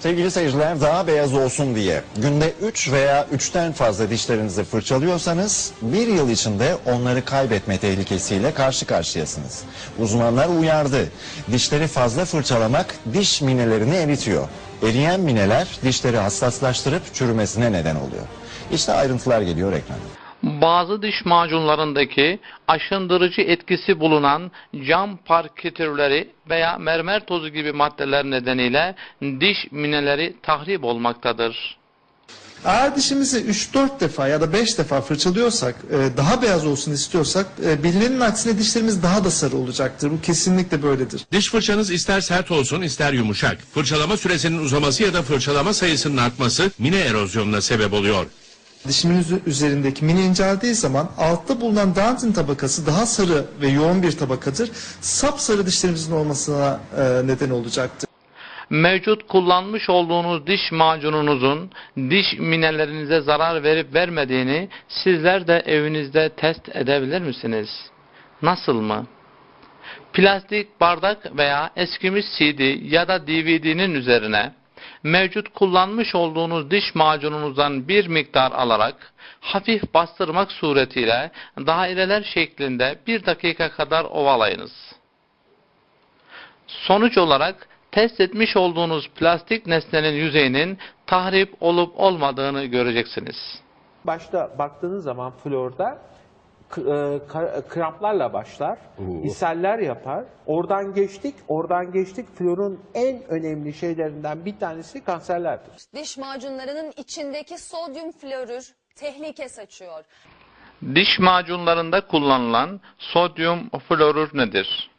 Sevgili seyirciler daha beyaz olsun diye günde 3 veya 3'ten fazla dişlerinizi fırçalıyorsanız bir yıl içinde onları kaybetme tehlikesiyle karşı karşıyasınız. Uzmanlar uyardı. Dişleri fazla fırçalamak diş minelerini eritiyor. Eriyen mineler dişleri hassaslaştırıp çürümesine neden oluyor. İşte ayrıntılar geliyor ekrana. Bazı diş macunlarındaki aşındırıcı etkisi bulunan cam partikülleri veya mermer tozu gibi maddeler nedeniyle diş mineleri tahrip olmaktadır. Eğer dişimizi 3-4 defa ya da 5 defa fırçalıyorsak, e, daha beyaz olsun istiyorsak, e, bilinenin aksine dişlerimiz daha da sarı olacaktır. Bu kesinlikle böyledir. Diş fırçanız ister sert olsun ister yumuşak. Fırçalama süresinin uzaması ya da fırçalama sayısının artması mine erozyonuna sebep oluyor. Dişimin üzerindeki mini inceldiği zaman altta bulunan dentin tabakası daha sarı ve yoğun bir tabakadır. Sapsarı dişlerimizin olmasına e, neden olacaktır. Mevcut kullanmış olduğunuz diş macununuzun diş minelerinize zarar verip vermediğini sizler de evinizde test edebilir misiniz? Nasıl mı? Plastik bardak veya eskimiş CD ya da DVD'nin üzerine mevcut kullanmış olduğunuz diş macununuzdan bir miktar alarak hafif bastırmak suretiyle daireler şeklinde bir dakika kadar ovalayınız. Sonuç olarak test etmiş olduğunuz plastik nesnenin yüzeyinin tahrip olup olmadığını göreceksiniz. Başta baktığınız zaman florda kramplarla başlar, ishaller yapar. Oradan geçtik, oradan geçtik. Florun en önemli şeylerinden bir tanesi kanserlerdir. Diş macunlarının içindeki sodyum florür tehlike saçıyor. Diş macunlarında kullanılan sodyum florür nedir?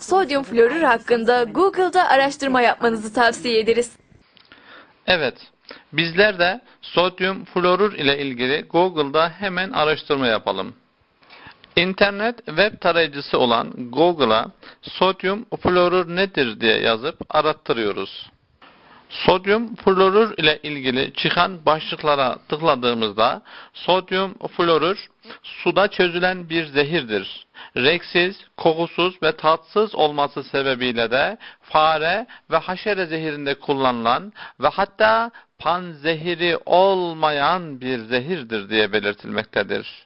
Sodyum florür hakkında Google'da araştırma yapmanızı tavsiye ederiz. Evet, bizler de sodyum florür ile ilgili Google'da hemen araştırma yapalım. İnternet web tarayıcısı olan Google'a sodyum florür nedir diye yazıp arattırıyoruz. Sodyum florür ile ilgili çıkan başlıklara tıkladığımızda sodyum florür suda çözülen bir zehirdir. Renksiz, kokusuz ve tatsız olması sebebiyle de fare ve haşere zehirinde kullanılan ve hatta panzehiri olmayan bir zehirdir diye belirtilmektedir.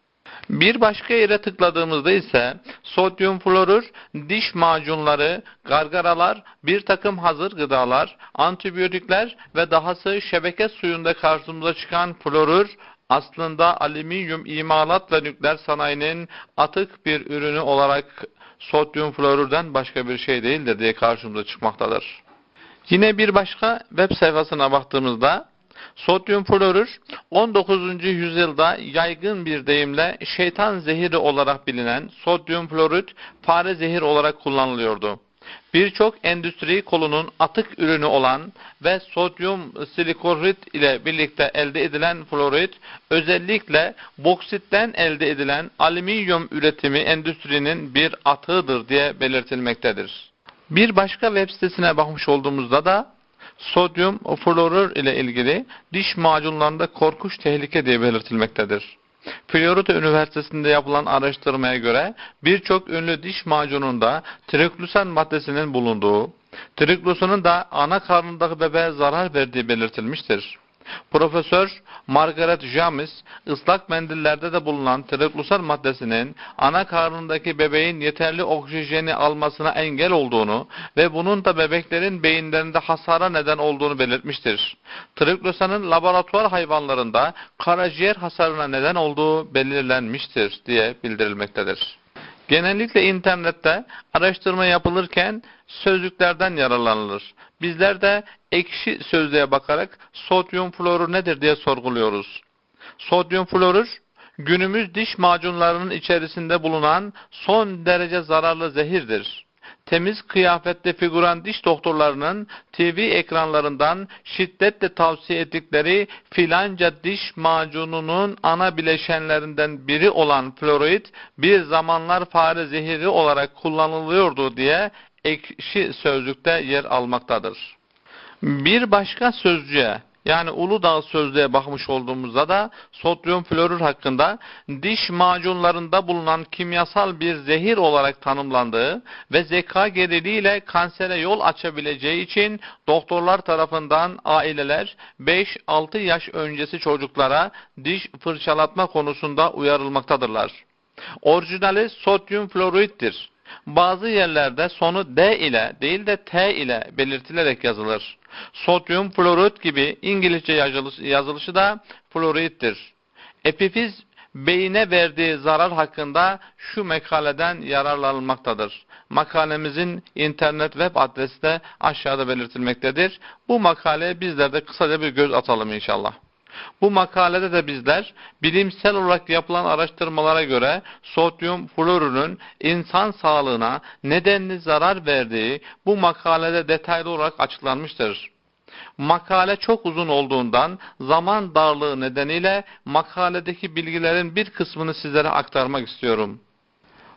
Bir başka yere tıkladığımızda ise sodyum florür, diş macunları, gargaralar, bir takım hazır gıdalar, antibiyotikler ve dahası şebeke suyunda karşımıza çıkan florür aslında alüminyum imalat ve nükleer sanayinin atık bir ürünü olarak sodyum florürden başka bir şey değildir diye karşımıza çıkmaktadır. Yine bir başka web sayfasına baktığımızda Sodyum florür 19. yüzyılda yaygın bir deyimle şeytan zehiri olarak bilinen sodyum florit fare zehir olarak kullanılıyordu. Birçok endüstri kolunun atık ürünü olan ve sodyum silikorit ile birlikte elde edilen florit özellikle boksitten elde edilen alüminyum üretimi endüstrinin bir atığıdır diye belirtilmektedir. Bir başka web sitesine bakmış olduğumuzda da sodyum florür ile ilgili diş macunlarında korkunç tehlike diye belirtilmektedir. Florida Üniversitesi'nde yapılan araştırmaya göre birçok ünlü diş macununda triklosan maddesinin bulunduğu, triklosanın da ana karnındaki bebeğe zarar verdiği belirtilmiştir. Profesör Margaret James, ıslak mendillerde de bulunan triklosan maddesinin ana karnındaki bebeğin yeterli oksijeni almasına engel olduğunu ve bunun da bebeklerin beyinlerinde hasara neden olduğunu belirtmiştir. Triklosanın laboratuvar hayvanlarında karaciğer hasarına neden olduğu belirlenmiştir diye bildirilmektedir. Genellikle internette araştırma yapılırken sözlüklerden yararlanılır. Bizler de ekşi sözlüğe bakarak sodyum florür nedir diye sorguluyoruz. Sodyum florür günümüz diş macunlarının içerisinde bulunan son derece zararlı zehirdir. Temiz kıyafetli figüran diş doktorlarının TV ekranlarından şiddetle tavsiye ettikleri filanca diş macununun ana bileşenlerinden biri olan fluorid bir zamanlar fare zehiri olarak kullanılıyordu diye ekşi sözlükte yer almaktadır. Bir başka sözcüğe yani Uludağ sözlüğe bakmış olduğumuzda da sodyum florür hakkında diş macunlarında bulunan kimyasal bir zehir olarak tanımlandığı ve zeka geriliğiyle kansere yol açabileceği için doktorlar tarafından aileler 5-6 yaş öncesi çocuklara diş fırçalatma konusunda uyarılmaktadırlar. Orijinali sodyum florittir. Bazı yerlerde sonu D ile değil de T ile belirtilerek yazılır. Sodyum florit gibi İngilizce yazılışı, da florittir. Epifiz beyine verdiği zarar hakkında şu makaleden yararlanılmaktadır. Makalemizin internet web adresi de aşağıda belirtilmektedir. Bu makaleye bizler de kısaca bir göz atalım inşallah. Bu makalede de bizler bilimsel olarak yapılan araştırmalara göre sodyum florürün insan sağlığına nedenli zarar verdiği bu makalede detaylı olarak açıklanmıştır. Makale çok uzun olduğundan zaman darlığı nedeniyle makaledeki bilgilerin bir kısmını sizlere aktarmak istiyorum.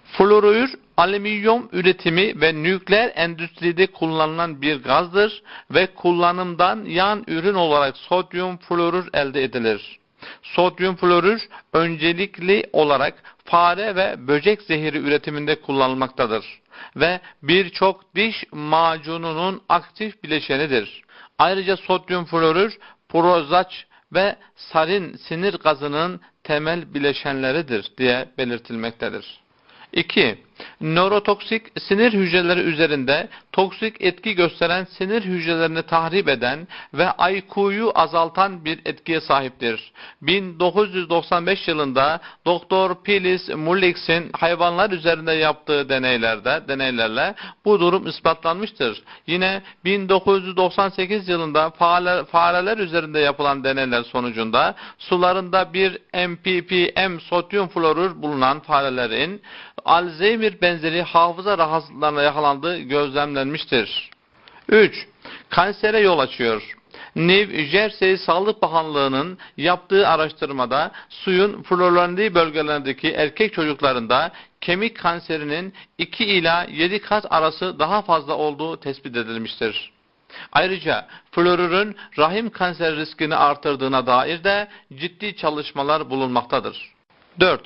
Florür, alüminyum üretimi ve nükleer endüstride kullanılan bir gazdır ve kullanımdan yan ürün olarak sodyum florür elde edilir. Sodyum florür öncelikli olarak fare ve böcek zehri üretiminde kullanılmaktadır ve birçok diş macununun aktif bileşenidir. Ayrıca sodyum florür, prozaç ve sarin sinir gazının temel bileşenleridir diye belirtilmektedir. 2. Nörotoksik sinir hücreleri üzerinde toksik etki gösteren sinir hücrelerini tahrip eden ve IQ'yu azaltan bir etkiye sahiptir. 1995 yılında Dr. Phyllis Mullix'in hayvanlar üzerinde yaptığı deneylerde deneylerle bu durum ispatlanmıştır. Yine 1998 yılında fare, fareler üzerinde yapılan deneyler sonucunda sularında bir MPPM sodyum florür bulunan farelerin Alzheimer benzeri hafıza rahatsızlıklarına yakalandığı gözlemlenmiştir. 3. Kansere yol açıyor. New Jersey Sağlık Bakanlığı'nın yaptığı araştırmada suyun florlandığı bölgelerindeki erkek çocuklarında kemik kanserinin 2 ila 7 kat arası daha fazla olduğu tespit edilmiştir. Ayrıca florürün rahim kanser riskini artırdığına dair de ciddi çalışmalar bulunmaktadır. 4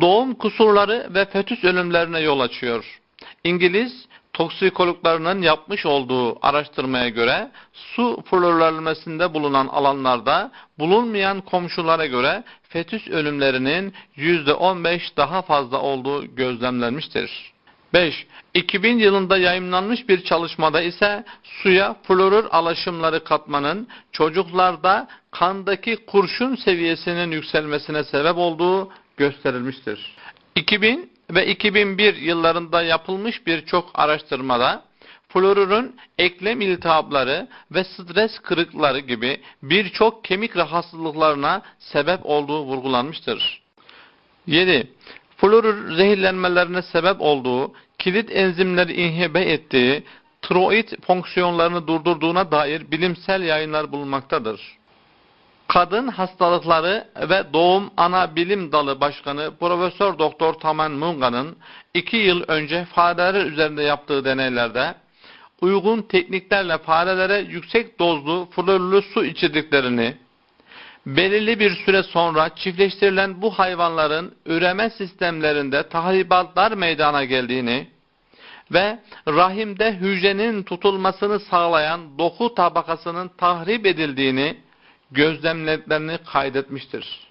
doğum kusurları ve fetüs ölümlerine yol açıyor. İngiliz toksikologlarının yapmış olduğu araştırmaya göre su florlenmesinde bulunan alanlarda bulunmayan komşulara göre fetüs ölümlerinin %15 daha fazla olduğu gözlemlenmiştir. 5. 2000 yılında yayımlanmış bir çalışmada ise suya florür alaşımları katmanın çocuklarda kandaki kurşun seviyesinin yükselmesine sebep olduğu gösterilmiştir. 2000 ve 2001 yıllarında yapılmış birçok araştırmada florürün eklem iltihapları ve stres kırıkları gibi birçok kemik rahatsızlıklarına sebep olduğu vurgulanmıştır. 7. Florür zehirlenmelerine sebep olduğu, kilit enzimleri inhibe ettiği, tiroid fonksiyonlarını durdurduğuna dair bilimsel yayınlar bulunmaktadır. Kadın Hastalıkları ve Doğum Ana Bilim Dalı Başkanı Profesör Doktor Taman Munga'nın 2 yıl önce fareler üzerinde yaptığı deneylerde uygun tekniklerle farelere yüksek dozlu florürlü su içirdiklerini, belirli bir süre sonra çiftleştirilen bu hayvanların üreme sistemlerinde tahribatlar meydana geldiğini ve rahimde hücrenin tutulmasını sağlayan doku tabakasının tahrip edildiğini gözlemlediklerini kaydetmiştir.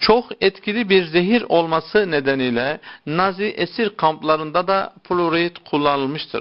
Çok etkili bir zehir olması nedeniyle Nazi esir kamplarında da fluorid kullanılmıştır.